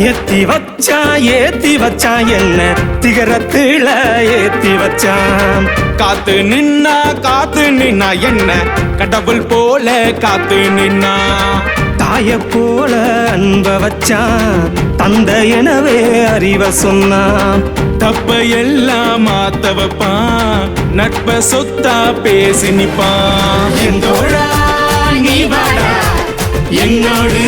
எத்தி வச்சா ஏத்தி வச்சா என்ன? திகரத்துல ஏத்தி வச்சான் காத்து நின்னா காத்து நின்னா என்ன? கடவுள் போல காத்து நின்னா. தாய போல அன்ப வச்சான் தந்தை எனவே அறிவ சொன்னான் தப்ப எல்லாம் மாத்த வைப்பான் நட்ப சொத்தா பேசி நிப்பான் நீ வாடா. என்னோடு